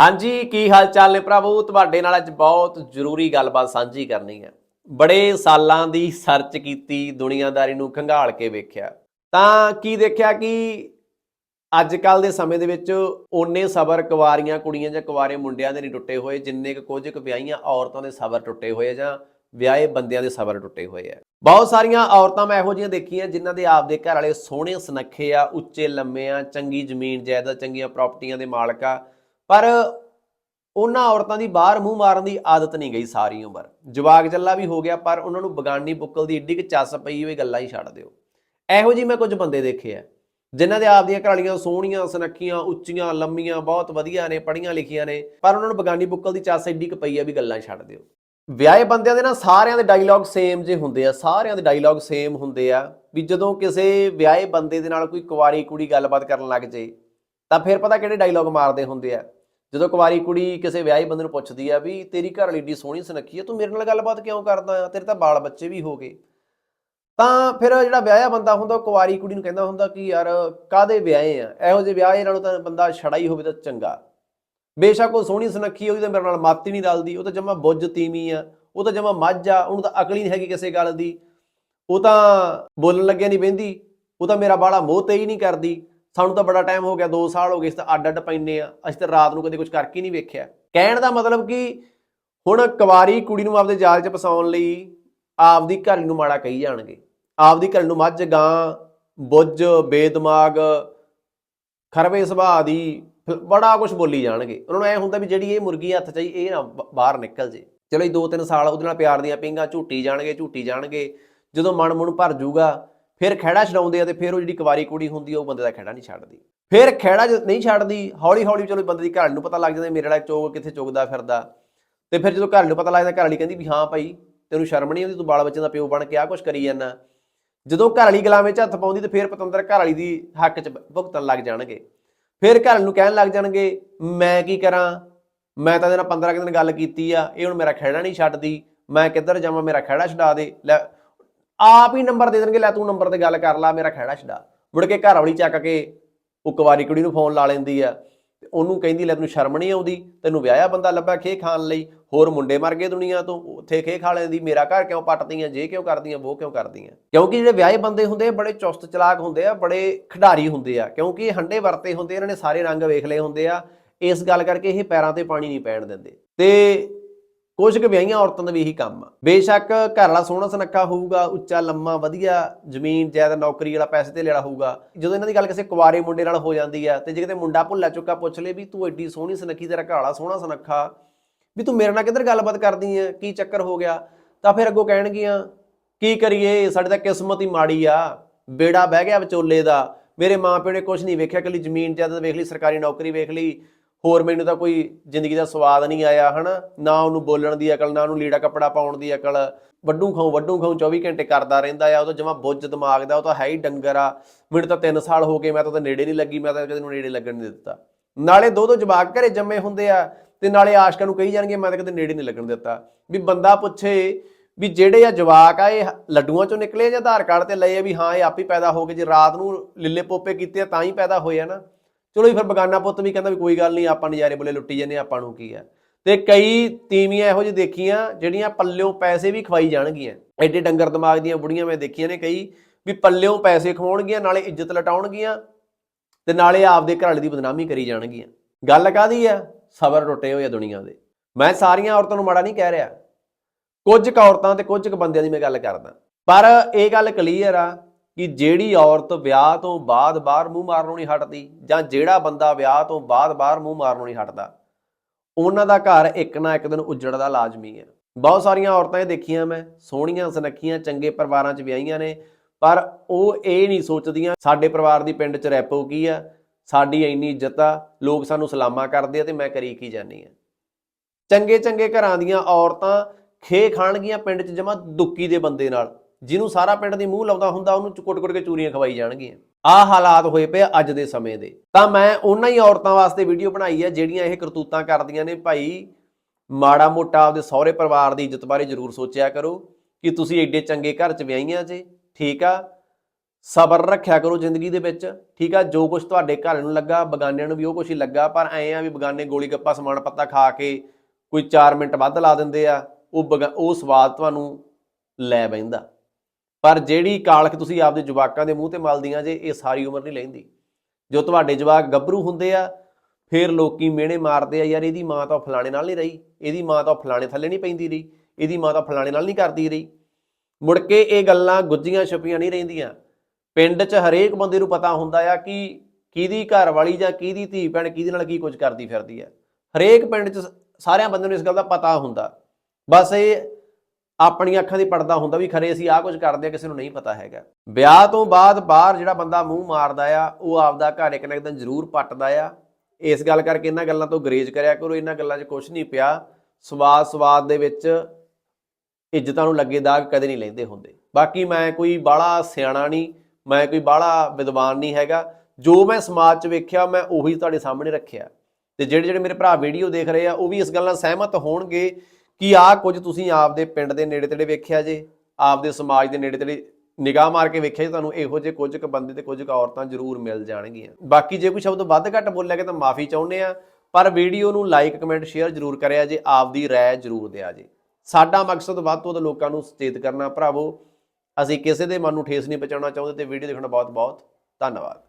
ਹਾਂਜੀ, ਕੀ ਹਾਲ ਚਾਲ ਨੇ ਭਰਾਵੋ? ਤੁਹਾਡੇ ਨਾਲ ਅੱਜ ਬਹੁਤ ਜ਼ਰੂਰੀ ਗੱਲਬਾਤ ਸਾਂਝੀ ਕਰਨੀ ਹੈ। ਬੜੇ ਸਾਲਾਂ ਦੀ ਸਰਚ ਕੀਤੀ, ਦੁਨੀਆਦਾਰੀ ਨੂੰ ਖੰਗਾਲ ਕੇ ਵੇਖਿਆ। ਤਾਂ ਕੀ ਦੇਖਿਆ ਕਿ ਅੱਜ ਕੱਲ ਦੇ ਸਮੇਂ ਦੇ ਵਿੱਚ ਓਨੇ ਸਬਰ ਕੁਵਾਰੀਆਂ ਕੁੜੀਆਂ ਜਾਂ ਕੁਵਾਰੇ ਮੁੰਡਿਆਂ ਦੇ ਨਹੀਂ ਟੁੱਟੇ ਹੋਏ, ਜਿੰਨੇ ਕੁ ਕੁਝ ਕੁ ਵਿਆਹੀਆਂ ਔਰਤਾਂ ਦੇ ਸਬਰ ਟੁੱਟੇ ਹੋਏ ਜਾਂ ਵਿਆਹੇ ਬੰਦਿਆਂ ਦੇ ਸਬਰ ਟੁੱਟੇ ਹੋਏ ਆ। ਬਹੁਤ ਸਾਰੀਆਂ ਔਰਤਾਂ ਮੈਂ ਇਹੋ ਜਿਹੀਆਂ ਦੇਖੀਆਂ ਜਿਨ੍ਹਾਂ ਦੇ ਆਪਦੇ ਘਰ ਵਾਲੇ ਸੋਹਣੇ ਸੁਨੱਖੇ ਆ, ਉੱਚੇ ਲੰਮੇ ਆ, ਚੰਗੀ ਜ਼ਮੀਨ, ਜਾਇਦਾਦ ਚੰਗੀਆਂ ਪ੍ਰਾਪਰਟੀਆਂ ਦੇ ਮਾਲਕ ਆ। ਪਰ ਉਹਨਾਂ ਔਰਤਾਂ ਦੀ ਬਾਹਰ ਮੂੰਹ ਮਾਰਨ ਦੀ ਆਦਤ ਨਹੀਂ ਗਈ ਸਾਰੀ ਉਮਰ। ਜਵਾਗ ਜੱਲਾ ਵੀ ਹੋ ਗਿਆ, ਪਰ ਉਹਨਾਂ ਨੂੰ ਬਗਾਨੀ ਬੁੱਕਲ ਦੀ ਏਡੀ ਕਿ ਚੱਸ ਪਈ ਹੋਈ ਗੱਲਾਂ ਹੀ ਛੱਡ ਦਿਓ। ਇਹੋ ਜਿਹੀ ਮੈਂ ਕੁਝ ਬੰਦੇ ਦੇਖੇ ਆ, ਜਿਨ੍ਹਾਂ ਦੇ ਆਪਦੀਆਂ ਘਰਾਲੀਆਂ ਸੋਹਣੀਆਂ, ਸੁਨੱਖੀਆਂ, ਉੱਚੀਆਂ, ਲੰਮੀਆਂ, ਬਹੁਤ ਵਧੀਆ ਨੇ, ਪੜ੍ਹੀਆਂ ਲਿਖੀਆਂ ਨੇ, ਪਰ ਉਹਨਾਂ ਨੂੰ ਬਗਾਨੀ ਬੁੱਕਲ ਦੀ ਚੱਸ ਏਡੀ ਕੁ ਪਈ ਆ ਵੀ ਗੱਲਾਂ ਛੱਡ ਦਿਓ। ਵਿਆਹੇ ਬੰਦਿਆਂ ਦੇ ਨਾ ਸਾਰਿਆਂ ਦੇ ਡਾਇਲੌਗ ਸੇਮ ਜੇ ਹੁੰਦੇ ਆ, ਸਾਰਿਆਂ ਦੇ ਡਾਇਲੌਗ ਸੇਮ ਹੁੰਦੇ ਆ, ਵੀ ਜਦੋਂ ਕਿਸੇ ਵਿਆਹੇ ਬੰਦੇ ਦੇ ਨਾਲ ਕੋਈ ਕੁਵਾਰੀ ਕੁੜੀ ਗੱਲਬਾਤ ਕਰਨ ਲੱਗ ਜੇ, ਤਾਂ ਫਿਰ ਪਤਾ ਕਿਹੜੇ ਡਾਇਲੌਗ ਮਾਰਦੇ ਹੁੰਦੇ ਆ? ਜਦੋਂ ਕੁਵਾਰੀ ਕੁੜੀ ਕਿਸੇ ਵਿਆਹੇ ਬੰਦੇ ਨੂੰ ਪੁੱਛਦੀ ਆ ਵੀ ਤੇਰੀ ਘਰ ਵਾਲੀ ਏਡੀ ਸੋਹਣੀ ਸੁਨੱਖੀ ਆ, ਤੂੰ ਮੇਰੇ ਨਾਲ ਗੱਲਬਾਤ ਕਿਉਂ ਕਰਦਾ ਆ? ਤੇਰੇ ਤਾਂ ਬਾਲ ਬੱਚੇ ਵੀ ਹੋ ਗਏ। ਤਾਂ ਫਿਰ ਜਿਹੜਾ ਵਿਆਹਿਆ ਬੰਦਾ ਹੁੰਦਾ, ਉਹ ਕੁਵਾਰੀ ਕੁੜੀ ਨੂੰ ਕਹਿੰਦਾ ਹੁੰਦਾ ਕਿ ਯਾਰ ਕਾਦੇ ਵਿਆਹੇ ਆ? ਇਹੋ ਜਿਹੇ ਵਿਆਹੇ ਨਾਲੋਂ ਤਾਂ ਬੰਦਾ ਛੜਾ ਹੀ ਹੋਵੇ ਤਾਂ ਚੰਗਾ। ਬੇਸ਼ੱਕ ਉਹ ਸੋਹਣੀ ਸੁਨੱਖੀ ਹੋਈ ਤਾਂ ਮੇਰੇ ਨਾਲ ਮੱਤ ਹੀ ਨਹੀਂ ਰਲਦੀ। ਉਹ ਤਾਂ ਜਮਾ ਬੁੱਝ ਤੀਵੀਂ ਆ, ਉਹ ਤਾਂ ਜਮਾ ਮੱਝ ਆ, ਉਹਨੂੰ ਤਾਂ ਅਕਲ ਹੀ ਨਹੀਂ ਹੈਗੀ ਕਿਸੇ ਗੱਲ ਦੀ। ਉਹ ਤਾਂ ਬੋਲਣ ਲੱਗਿਆ ਨਹੀਂ ਬਹਿੰਦੀ, ਉਹ ਤਾਂ ਮੇਰਾ ਬਾਲਾ ਮੋਹ ਤੇ ਹੀ ਨਹੀਂ ਕਰਦੀ। ਸਾਨੂੰ ਤਾਂ ਬੜਾ ਟਾਈਮ ਹੋ ਗਿਆ 2 ਸਾਲ ਹੋ ਗਏ ਇਸ ਤਾਂ ਅੱਡ ਅੱਡ ਪੈਨੇ ਆ ਅਸੀਂ ਤਾਂ ਰਾਤ ਨੂੰ ਕਦੇ ਕੁਝ ਕਰਕੇ ਨਹੀਂ ਵੇਖਿਆ। ਕਹਿਣ ਦਾ ਮਤਲਬ ਕਿ ਹੁਣ ਕੁਵਾਰੀ ਕੁੜੀ ਨੂੰ ਆਪਦੇ ਜਾਲ 'ਚ ਫਸਾਉਣ ਲਈ ਆਪਦੀ ਘਰ ਨੂੰ ਮਾੜਾ ਕਹੀ ਜਾਣਗੇ। ਆਪਦੀ ਘਰ ਨੂੰ ਮੱਝ, ਗਾਂ, ਬੁੱਝ, ਬੇਦਮਾਗ, ਖਰਵੇ ਸੁਭਾਅ ਦੀ ਫ- ਬੜਾ ਕੁਝ ਬੋਲੀ ਜਾਣਗੇ। ਉਹਨਾਂ ਨੂੰ ਐ ਹੁੰਦਾ ਵੀ ਜਿਹੜੀ ਇਹ ਮੁਰਗੀ ਹੱਥ 'ਚ ਆਈ, ਇਹ ਨਾ ਬਾਹਰ ਨਿਕਲ ਜੇ। ਚਲੋ ਇਹ ਦੋ ਤਿੰਨ ਸਾਲ ਉਹਦੇ ਨਾਲ ਪਿਆਰ ਦੀਆਂ ਪਿੰਗਾ ਝੂਟੀ ਜਾਣਗੇ ਝੂਟੀ ਜਾਣਗੇ। ਜਦੋਂ ਮਨ ਮੁਣ ਭਰ ਜੂਗਾ ਫਿਰ ਖਹਿੜਾ ਛਡਾਉਂਦੇ ਆ ਤੇ ਫਿਰ ਉਹ ਜਿਹੜੀ ਕੁਵਾਰੀ ਕੁੜੀ ਹੁੰਦੀ ਆ, ਉਹ ਬੰਦੇ ਦਾ ਖਹਿੜਾ ਨਹੀਂ ਛੱਡਦੀ। ਫਿਰ ਖਹਿੜਾ ਜਦ ਨਹੀਂ ਛੱਡਦੀ ਹੌਲੀ ਹੌਲੀ ਚਲੋ ਬੰਦੇ ਦੀ ਘਰ ਨੂੰ ਪਤਾ ਲੱਗ ਜਾਂਦਾ ਮੇਰੇ ਵਾਲਾ ਚੋਗ ਕਿੱਥੇ ਚੁਗਦਾ ਫਿਰਦਾ। ਤੇ ਫਿਰ ਜਦੋਂ ਘਰ ਨੂੰ ਪਤਾ ਲੱਗਦਾ, ਘਰ ਵਾਲੀ ਕਹਿੰਦੀ ਵੀ ਹਾਂ ਭਾਈ, ਤੈਨੂੰ ਸ਼ਰਮ ਨਹੀਂ ਆਉਂਦੀ, ਤੂੰ ਬਾਲ ਬੱਚਿਆਂ ਦਾ ਪਿਓ ਬਣ ਕੇ ਆ ਕੁਝ ਕਰੀ ਜਾਂਦਾ। ਜਦੋਂ ਘਰ ਵਾਲੀ ਗਲਾਵੇਂ 'ਚ ਹੱਥ ਪਾਉਂਦੀ ਤੇ ਫਿਰ ਪਤੰਦਰ ਘਰ ਵਾਲੀ ਦੀ ਹੱਕ 'ਚ ਭੁਗਤਣ ਲੱਗ ਜਾਣਗੇ। ਫਿਰ ਘਰ ਨੂੰ ਕਹਿਣ ਲੱਗ ਜਾਣਗੇ, ਮੈਂ ਕੀ ਕਰਾਂ? ਮੈਂ ਤਾਂ ਇਹਦੇ ਨਾਲ 15 ਕੁ ਦਿਨ ਗੱਲ ਕੀਤੀ ਆ, ਇਹ ਹੁਣ ਮੇਰਾ ਖਹਿੜਾ ਨਹੀਂ ਛੱਡਦੀ, ਮੈਂ ਕਿੱਧਰ ਜਾਵਾਂ, ਮੇਰਾ ਖਹਿੜਾ ਛਡਾ ਦੇ। ਲੈ ਆਪ ਹੀ ਨੰਬਰ ਦੇ ਦੇਣਗੇ, ਲੈ ਤੂੰ ਨੰਬਰ ਤੇ ਗੱਲ ਕਰ ਲਾ, ਮੇਰਾ ਖਹਿੜਾ ਛਡਾ। ਮੁੜ ਕੇ ਘਰ ਵਾਲੀ ਚੱਕ ਕੇ ਉਹ ਕੁਵਾਰੀ ਕੁੜੀ ਨੂੰ ਫੋਨ ਲਾ ਲੈਂਦੀ ਆ। ਤੇ ਉਹਨੂੰ ਕਹਿੰਦੀ, ਲੈ ਤੈਨੂੰ ਸ਼ਰਮ ਨਹੀਂ ਆਉਂਦੀ? ਤੈਨੂੰ ਵਿਆਹਿਆ ਬੰਦਾ ਲੱਭਾ ਖੇ ਖਾਣ ਲਈ। ਹੋਰ ਮੁੰਡੇ ਮਰ ਗਏ ਦੁਨੀਆ ਤੋਂ, ਉੱਥੇ ਖੇ ਖਾ ਲੈਂਦੀ। ਮੇਰਾ ਘਰ ਕਿਉਂ ਪੱਟਦੀਆਂ, ਜੇ ਕਿਉਂ ਕਰਦੀਆਂ ਉਹ ਕਿਉਂ ਕਰਦੀਆਂ? ਕਿਉਂਕਿ ਜਿਹੜੇ ਵਿਆਹੇ ਬੰਦੇ ਹੁੰਦੇ ਆ, ਬੜੇ ਚੁਸਤ ਚਲਾਕ ਹੁੰਦੇ ਆ, ਬੜੇ ਖਿਡਾਰੀ ਹੁੰਦੇ ਆ। ਕਿਉਂਕਿ ਹੰਡੇ ਵਰਤੇ ਹੁੰਦੇ ਇਹਨਾਂ ਨੇ ਸਾਰੇ ਰੰਗ ਵੇਖ ਲਏ ਹੁੰਦੇ ਆ। ਇਸ ਗੱਲ ਕਰਕੇ ਇਹ ਪੈਰਾਂ ਤੇ ਪਾਣੀ ਨਹੀਂ ਪੈਣ ਦਿੰਦੇ। ਤੇ ਕੁਝ ਕੁ ਵਿਆਹੀਆਂ ਔਰਤਾਂ ਦਾ ਵੀ ਇਹੀ ਕੰਮ ਆ। ਬੇਸ਼ੱਕ ਘਰ ਵਾਲਾ ਸੋਹਣਾ ਸੁਨੱਖਾ ਹੋਊਗਾ, ਉੱਚਾ, ਲੰਮਾ, ਵਧੀਆ ਜ਼ਮੀਨ, ਜਾਇਦਾਦ, ਨੌਕਰੀ ਵਾਲਾ ਪੈਸੇ ਤੇ ਲੈਣਾ ਹੋਊਗਾ। ਜਦੋਂ ਇਹਨਾਂ ਦੀ ਗੱਲ ਕਿਸੇ ਕੁਵਾਰੇ ਮੁੰਡੇ ਨਾਲ ਹੋ ਜਾਂਦੀ ਆ, ਤੇ ਜੇ ਕਿਤੇ ਮੁੰਡਾ ਭੁੱਲਾ ਚੁੱਕਾ ਪੁੱਛ ਲੇ ਵੀ ਤੂੰ ਐਡੀ ਸੋਹਣੀ ਸੁਨੱਖੀ, ਤੇਰਾ ਘਰ ਵਾਲਾ ਸੋਹਣਾ ਸੁਨੱਖਾ, ਵੀ ਤੂੰ ਮੇਰੇ ਨਾਲ ਕਿੱਧਰ ਗੱਲਬਾਤ ਕਰਦੀ ਆ, ਕੀ ਚੱਕਰ ਹੋ ਗਿਆ? ਤਾਂ ਫਿਰ ਅੱਗੋਂ ਕਹਿਣਗੀਆਂ, ਕੀ ਕਰੀਏ, ਸਾਡੇ ਤਾਂ ਕਿਸਮਤ ਹੀ ਮਾੜੀ ਆ। ਬੇੜਾ ਬਹਿ ਗਿਆ ਵਿਚੋਲੇ ਦਾ। ਮੇਰੇ ਮਾਂ ਪਿਓ ਨੇ ਕੁਝ ਨਹੀਂ ਵੇਖਿਆ ਕੱਲੀ ਜ਼ਮੀਨ, ਜਾਇਦਾਦ ਵੇਖ ਲਈ, ਸਰਕਾਰੀ ਨੌਕਰੀ ਵੇਖ ਲਈ। ਹੋਰ ਮੈਨੂੰ ਤਾਂ ਕੋਈ ਜ਼ਿੰਦਗੀ ਦਾ ਸਵਾਦ ਨਹੀਂ ਆਇਆ, ਹਨਾ? ਨਾ ਉਹਨੂੰ ਬੋਲਣ ਦੀ ਅਕਲ, ਨਾ ਉਹਨੂੰ ਲੀੜਾ ਕੱਪੜਾ ਪਾਉਣ ਦੀ ਅਕਲ। ਵੱਡੂ ਖਾਉ ਵੱਡੂ ਖਾਉ 24 ਘੰਟੇ ਕਰਦਾ ਰਹਿੰਦਾ ਆ, ਉਹ ਤਾਂ ਜਮਾ ਬੁੱਝ ਦਿਮਾਗ ਦਾ, ਉਹ ਤਾਂ ਹੈ ਹੀ ਡੰਗਰ ਆ। ਮੈਨੂੰ ਤਾਂ 3 ਸਾਲ ਹੋ ਗਏ, ਮੈਂ ਤਾਂ ਉਹਦੇ ਨੇੜੇ ਨਹੀਂ ਲੱਗੀ, ਮੈਂ ਤਾਂ ਕਦੇ ਨੂੰ ਨੇੜੇ ਲੱਗਣ ਨਹੀਂ ਦਿੱਤਾ। ਨਾਲੇ ਦੋ ਦੋ ਜਵਾਕ ਘਰੇ ਜੰਮੇ ਹੁੰਦੇ ਆ, ਤੇ ਨਾਲੇ ਆਸ਼ਕਾਂ ਨੂੰ ਕਹੀ ਜਾਣਗੇ, ਮੈਂ ਤਾਂ ਕਦੇ ਨੇੜੇ ਨਹੀਂ ਲੱਗਣ ਦਿੱਤਾ। ਵੀ ਬੰਦਾ ਪੁੱਛੇ ਵੀ ਜਿਹੜੇ ਆ ਜਵਾਕ ਆ, ਇਹ ਲੱਡੂਆਂ ਚੋਂ ਨਿਕਲੇ ਜਾਂ ਆਧਾਰ ਕਾਰਡ ਤੇ ਲਏ ਆ ਵੀ ਹਾਂ, ਇਹ ਆਪ ਹੀ ਪੈਦਾ ਹੋ ਗਏ, ਜੇ ਰਾਤ ਨੂੰ ਲਿੱਲੇ ਪੋਪੇ ਕੀਤੇ ਆ, ਤਾਂ ਹੀ ਪੈਦਾ ਹੋਏ ਆ ਨਾ। ਚਲੋ ਜੀ, ਫਿਰ ਬਗਾਨਾ ਪੁੱਤ ਵੀ ਕਹਿੰਦਾ ਵੀ ਕੋਈ ਗੱਲ ਨਹੀਂ, ਆਪਾਂ ਨਜ਼ਾਰੇ ਬੋਲੇ ਲੁੱਟੀ ਜਾਂਦੇ ਆਪਾਂ ਨੂੰ ਕੀ ਆ। ਤੇ ਕਈ ਤੀਵੀਆਂ ਇਹੋ ਜਿਹੀ ਦੇਖੀਆਂ, ਜਿਹੜੀਆਂ ਪੱਲਿਓਂ ਪੈਸੇ ਵੀ ਖਵਾਈ ਜਾਣਗੀਆਂ। ਐਡੇ ਡੰਗਰ ਦਿਮਾਗ ਦੀਆਂ ਬੁੜੀਆਂ ਮੈਂ ਦੇਖੀਆਂ ਨੇ ਕਈ, ਵੀ ਪੱਲਿਓਂ ਪੈਸੇ ਖਵਾਉਣਗੀਆਂ, ਨਾਲੇ ਇੱਜ਼ਤ ਲਟਾਉਣਗੀਆਂ, ਤੇ ਨਾਲੇ ਆਪਦੇ ਘਰ ਵਾਲੇ ਦੀ ਬਦਨਾਮੀ ਕਰੀ ਜਾਣਗੀਆਂ। ਗੱਲ ਕਾਦੀ ਆ? ਸਬਰ ਟੁੱਟੇ ਹੋਏ ਆ ਦੁਨੀਆ ਦੇ। ਮੈਂ ਸਾਰੀਆਂ ਔਰਤਾਂ ਨੂੰ ਮਾੜਾ ਨਹੀਂ ਕਹਿ ਰਿਹਾ। ਕੁਝ ਕੁ ਔਰਤਾਂ ਤੇ ਕੁਝ ਕੁ ਬੰਦਿਆਂ ਦੀ ਮੈਂ ਗੱਲ ਕਰਦਾ। ਪਰ ਇਹ ਗੱਲ ਕਲੀਅਰ ਆ ਕਿ ਜਿਹੜੀ ਔਰਤ ਵਿਆਹ ਤੋਂ ਬਾਅਦ ਬਾਹਰ ਮੂੰਹ ਮਾਰਨੋਂ ਨਹੀਂ ਹਟਦੀ ਜਾਂ ਜਿਹੜਾ ਬੰਦਾ ਵਿਆਹ ਤੋਂ ਬਾਅਦ ਬਾਹਰ ਮੂੰਹ ਮਾਰਨੋਂ ਨਹੀਂ ਹਟਦਾ, ਉਹਨਾਂ ਦਾ ਘਰ ਇੱਕ ਨਾ ਇੱਕ ਦਿਨ ਉਜੜਦਾ ਲਾਜ਼ਮੀ ਹੈ। ਬਹੁਤ ਸਾਰੀਆਂ ਔਰਤਾਂ ਇਹ ਦੇਖੀਆਂ ਮੈਂ, ਸੋਹਣੀਆਂ, ਸੁਨੱਖੀਆਂ, ਚੰਗੇ ਪਰਿਵਾਰਾਂ 'ਚ ਵਿਆਹੀਆਂ ਨੇ, ਪਰ ਉਹ ਇਹ ਨਹੀਂ ਸੋਚਦੀਆਂ, ਸਾਡੇ ਪਰਿਵਾਰ ਦੀ ਪਿੰਡ 'ਚ ਰੈਪੋ ਕੀ ਆ, ਸਾਡੀ ਇੰਨੀ ਇੱਜ਼ਤ ਆ, ਲੋਕ ਸਾਨੂੰ ਸਲਾਮਾ ਕਰਦੇ ਆ ਤੇ ਮੈਂ ਕਰੀ ਕੀ ਜਾਨੀ ਆ। ਚੰਗੇ ਚੰਗੇ ਘਰਾਂ ਦੀਆਂ ਔਰਤਾਂ ਖੇ ਖਾਣਗੀਆਂ ਪਿੰਡ 'ਚ ਜਮਾ ਦੁੱਕੀ ਦੇ ਬੰਦੇ ਨਾਲ। ਜਿਹਨੂੰ ਸਾਰਾ ਪਿੰਡ ਦੀ ਮੂੰਹ ਲਾਉਂਦਾ ਹੁੰਦਾ, ਉਹਨੂੰ ਕੁੱਟ-ਕੁੱਟ ਕੇ ਚੂਰੀਆਂ ਖਵਾਈ ਜਾਣਗੀਆਂ। ਆਹ ਹਾਲਾਤ ਹੋਏ ਪਏ ਅੱਜ ਦੇ ਸਮੇਂ ਦੇ। ਤਾਂ ਮੈਂ ਉਹਨਾਂ ਹੀ ਔਰਤਾਂ ਵਾਸਤੇ ਵੀਡੀਓ ਬਣਾਈ ਹੈ ਜਿਹੜੀਆਂ ਇਹ ਕਰਤੂਤਾਂ ਕਰਦੀਆਂ ਨੇ, ਭਾਈ ਮਾੜਾ ਮੋਟਾ ਆਪਦੇ ਸਹੁਰੇ ਪਰਿਵਾਰ ਦੀ ਇੱਜ਼ਤ ਬਾਰੇ ਜ਼ਰੂਰ ਸੋਚਿਆ ਕਰੋ ਕਿ ਤੁਸੀਂ ਐਡੇ ਚੰਗੇ ਘਰ 'ਚ ਵਿਆਹੀਆਂ ਜੇ, ਠੀਕ ਆ? ਸਬਰ ਰੱਖਿਆ ਕਰੋ ਜ਼ਿੰਦਗੀ ਦੇ ਵਿੱਚ, ਠੀਕ ਆ? ਜੋ ਕੁਝ ਤੁਹਾਡੇ ਘਰ ਨੂੰ ਲੱਗਾ, ਬਗਾਨਿਆਂ ਨੂੰ ਵੀ ਉਹ ਕੁਝ ਹੀ ਲੱਗਾ, ਪਰ ਐ ਆ ਵੀ ਬਗਾਨੇ ਗੋਲੀ ਗੱਪਾ, ਸਮਾਨ ਪੱਤਾ ਖਾ ਕੇ ਕੋਈ 4 ਮਿੰਟ ਵੱਧ ਲਾ ਦਿੰਦੇ ਆ, ਉਹ ਬਗਾ- ਉਹ ਸਵਾਦ ਤੁਹਾਨੂੰ ਲੈ ਬੈਂਦਾ ਪਰ ਜਿਹੜੀ ਕਾਲਖ ਤੁਸੀਂ ਆਪਦੇ ਜਵਾਕਾਂ ਦੇ ਮੂੰਹ ਤੇ ਮਲਦੀਆਂ ਜੇ, ਇਹ ਸਾਰੀ ਉਮਰ ਨਹੀਂ ਲੈਂਦੀ। ਜੋ ਤੁਹਾਡੇ ਜਵਾਕ ਗੱਭਰੂ ਹੁੰਦੇ ਆ, ਫਿਰ ਲੋਕੀ ਮਿਹਣੇ ਮਾਰਦੇ ਆ, ਯਾਰ ਇਹਦੀ ਮਾਂ ਤਾਂ ਫਲਾਣੇ ਨਾਲ ਨਹੀਂ ਰਹੀ, ਇਹਦੀ ਮਾਂ ਤਾਂ ਫਲਾਣੇ ਥੱਲੇ ਨਹੀਂ ਪੈਂਦੀ ਰਹੀ, ਇਹਦੀ ਮਾਂ ਤਾਂ ਫਲਾਣੇ ਨਾਲ ਨਹੀਂ ਕਰਦੀ ਰਹੀ। ਮੁੜ ਕੇ ਇਹ ਗੱਲਾਂ ਗੁੱਜੀਆਂ ਛਪੀਆਂ ਨਹੀਂ ਰਹਿੰਦੀਆਂ। ਪਿੰਡ 'ਚ ਹਰੇਕ ਬੰਦੇ ਨੂੰ ਪਤਾ ਹੁੰਦਾ ਆ ਕਿ ਕਿਹਦੀ ਘਰ ਵਾਲੀ ਜਾਂ ਕਿਹਦੀ ਧੀ ਭੈਣ ਕਿਹਦੇ ਨਾਲ ਕੀ ਕੁਝ ਕਰਦੀ ਫਿਰਦੀ ਆ। ਹਰੇਕ ਪਿੰਡ 'ਚ ਸਾਰਿਆਂ ਬੰਦਿਆਂ ਨੂੰ ਇਸ ਗੱਲ ਦਾ ਪਤਾ ਹੁੰਦਾ। ਬਸ ਇਹ ਆਪਣੀਆਂ ਅੱਖਾਂ ਦੀ ਪੜਦਾ ਹੁੰਦਾ ਵੀ ਖਰੇ ਅਸੀਂ ਆਹ ਕੁਝ ਕਰਦੇ ਆ, ਕਿਸੇ ਨੂੰ ਨਹੀਂ ਪਤਾ ਹੈਗਾ। ਵਿਆਹ ਤੋਂ ਬਾਅਦ ਬਾਹਰ ਜਿਹੜਾ ਬੰਦਾ ਮੂੰਹ ਮਾਰਦਾ ਆ, ਉਹ ਆਪਦਾ ਘਰ ਇੱਕ ਨਾ ਇੱਕ ਦਿਨ ਜ਼ਰੂਰ ਪੱਟਦਾ ਆ। ਇਸ ਗੱਲ ਕਰਕੇ ਇਹਨਾਂ ਗੱਲਾਂ ਤੋਂ ਗਰੇਜ ਕਰਿਆ ਕਰੋ, ਇਹਨਾਂ ਗੱਲਾਂ 'ਚ ਕੁਝ ਨਹੀਂ ਪਿਆ। ਸਵਾਦ ਸਵਾਦ ਦੇ ਵਿੱਚ ਇੱਜ਼ਤਾਂ ਨੂੰ ਲੱਗੇ ਦਾਗ ਕਦੇ ਨਹੀਂ ਲੈਂਦੇ ਹੁੰਦੇ। ਬਾਕੀ ਮੈਂ ਕੋਈ ਬਾਹਲਾ ਸਿਆਣਾ ਨਹੀਂ, ਮੈਂ ਕੋਈ ਬਾਹਲਾ ਵਿਦਵਾਨ ਨਹੀਂ ਹੈਗਾ। ਜੋ ਮੈਂ ਸਮਾਜ 'ਚ ਵੇਖਿਆ, ਮੈਂ ਉਹੀ ਤੁਹਾਡੇ ਸਾਹਮਣੇ ਰੱਖਿਆ। ਤੇ ਜਿਹੜੇ ਜਿਹੜੇ ਮੇਰੇ ਭਰਾ ਵੀਡੀਓ ਦੇਖ ਰਹੇ ਆ, ਉਹ ਵੀ ਇਸ ਗੱਲ ਨਾਲ ਸਹਿਮਤ ਹੋਣਗੇ ਕਿ ਆਹ ਕੁਝ ਤੁਸੀਂ ਆਪਦੇ ਪਿੰਡ ਦੇ ਨੇੜੇ ਤੇੜੇ ਵੇਖਿਆ ਜੇ? ਆਪਦੇ ਸਮਾਜ ਦੇ ਨੇੜੇ ਤੇੜੇ ਨਿਗਾਹ ਮਾਰ ਕੇ ਵੇਖਿਆ ਜੇ, ਤੁਹਾਨੂੰ ਇਹੋ ਜਿਹੇ ਕੁਝ ਕੁ ਬੰਦੇ ਤੇ ਕੁਝ ਕੁ ਔਰਤਾਂ ਜ਼ਰੂਰ ਮਿਲ ਜਾਣਗੀਆਂ। ਬਾਕੀ ਜੇ ਕੋਈ ਸ਼ਬਦ ਵੱਧ ਘੱਟ ਬੋਲਿਆ ਗਿਆ ਤਾਂ ਮਾਫੀ ਚਾਹੁੰਦੇ ਆ ਪਰ ਵੀਡੀਓ ਨੂੰ ਲਾਈਕ ਕਮੈਂਟ ਸ਼ੇਅਰ ਜ਼ਰੂਰ ਕਰਿਆ ਜੇ, ਆਪਦੀ ਰਾਏ ਜ਼ਰੂਰ ਦਿਆ ਜੇ। ਸਾਡਾ ਮਕਸਦ ਵੱਧ ਤੋਂ ਵੱਧ ਲੋਕਾਂ ਨੂੰ ਸੁਚੇਤ ਕਰਨਾ, ਭਰਾਵੋ। ਅਸੀਂ ਕਿਸੇ ਦੇ ਮਨ ਨੂੰ ਠੇਸ ਨਹੀਂ ਪਹੁੰਚਾਉਣਾ ਚਾਹੁੰਦੇ ਤੇ ਵੀਡੀਓ ਦੇਖਣਾ ਬਹੁਤ ਬਹੁਤ ਧੰਨਵਾਦ।